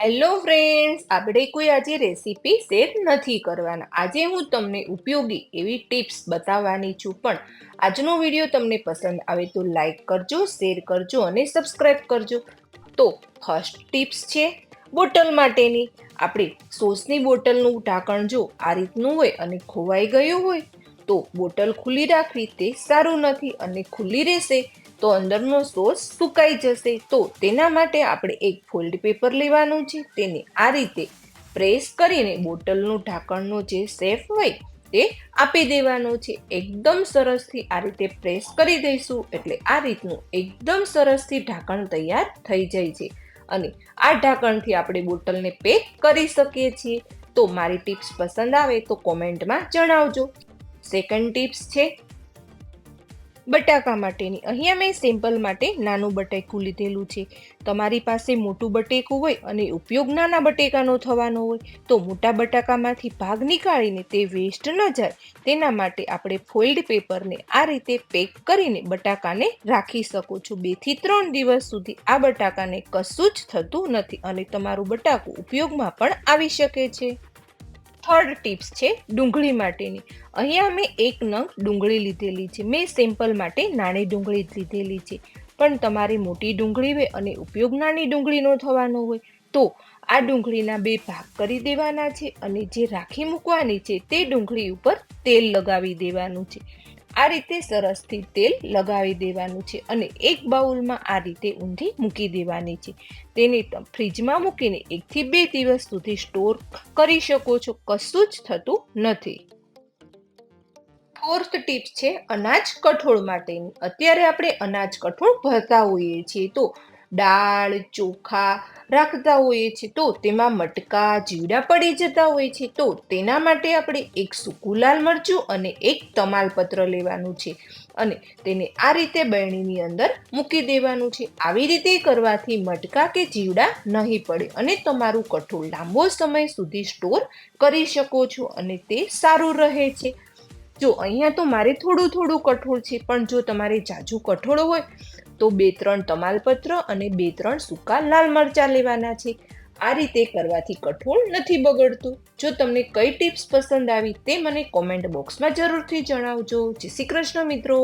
Hello friends આપણે કોઈ આજે રેસીપી શેર નથી કરવાના. આજે હું તમને ઉપયોગી એવી ટિપ્સ બતાવવાની છું પણ આજનો વીડિયો તમને પસંદ આવે તો લાઈક કરજો શેર કરજો અને સબસ્ક્રાઈબ કરજો. તો ફર્સ્ટ ટિપ્સ છે બોટલ માટેની. આપણે સોસની બોટલનું ઢાંકણ જો આ રીતનું હોય અને ખોવાઈ ગયું હોય તો બોટલ ખુલ્લી રાખવી તે સારું નથી અને ખુલ્લી રહેશે. તો અંદરનો સોસ સુકાઈ જશે. તો તેના માટે આપણે એક ફોલ્ડ પેપર લેવાનું છે. તેને આ રીતે પ્રેસ કરીને બોટલનું ઢાંકણનો જે શેફ હોય તે આપી દેવાનો છે. એકદમ સરસથી આ રીતે પ્રેસ કરી દઈશું. એટલે આ રીતનું એકદમ સરસથી ઢાંકણ તૈયાર થઈ જાય છે. અને આ ઢાંકણથી આપણે બોટલને પેક કરી શકીએ છીએ. તો મારી ટિપ્સ પસંદ આવે તો કોમેન્ટમાં જણાવજો. સેકન્ડ ટિપ્સ છે બટાકા માટેની. અહીંયા મેં સિમ્પલ માટે નાનું બટેકું લીધેલું છે. તમારી પાસે મોટું બટેકું હોય અને ઉપયોગ નાના બટેકાનો થવાનો હોય, તો મોટા બટાકામાંથી ભાગ નીકાળીને તે વેસ્ટ ન જાય. તેના માટે આપણે ફોઇલ્ડ પેપરને આ રીતે પેક કરીને બટાકાને રાખી શકો છો. બેથી ત્રણ દિવસ સુધી આ બટાકાને કશું જ થતું નથી અને તમારું બટાકું ઉપયોગમાં પણ આવી શકે છે. થર્ડ ટિપ્સ છે ડુંગળી માટેની. અહીંયા મેં એક નંગ ડુંગળી લીધેલી છે. મેં સિમ્પલ માટે નાની ડુંગળી જ લીધેલી છે. પણ તમારી મોટી ડુંગળી હોય અને ઉપયોગ નાની ડુંગળીનો થવાનો હોય, તો આ ડુંગળીના બે ભાગ કરી દેવાના છે અને જે રાખી મૂકવાની છે તે ડુંગળી ઉપર તેલ લગાવી દેવાનું છે. આ રીતે સરસથી તેલ લગાવી દેવાનું છે અને એક બાઉલમાં આ રીતે ઊંધી મૂકી દેવાની છે. તેને ફ્રીજમાં મૂકીને એકથી બે દિવસ સુધી સ્ટોર કરી શકો છો. કશું જ થતું નથી. ફોર્થ ટીપ છે અનાજ કઠોળ માટેની. અત્યારે આપણે અનાજ કઠોળ ભરતા હોઈએ છીએ તો દાળ, ચોખા રાખતા હોઈએ છીએ તો તેમાં મટકા, જીવડા પડી જતા હોય છે તો તેના માટે આપણે એક સૂકું લાલ મરચું અને એક તમાલપત્ર લેવાનું છે. અને તેને આ રીતે બરણીની અંદર મૂકી દેવાનું છે. આવી રીતે કરવાથી મટકા કે જીવડા નહીં પડે અને તમારું કઠોળ લાંબો સમય સુધી સ્ટોર કરી શકો છો અને તે સારું રહે છે. જો અહીંયા તો મારે થોડું થોડું કઠોળ છે, પણ જો તમારે જાજુ કઠોળ હોય, તો બે ત્રણ તમાલપત્ર અને બે ત્રણ સૂકા લાલ મરચાં લેવાના છે. આ રીતે કરવાથી કઠોળ નથી બગડતું. જો તમને કઈ ટિપ્સ પસંદ આવી તે મને કોમેન્ટ બોક્સમાં જરૂરથી જણાવજો. જય શ્રી કૃષ્ણ મિત્રો.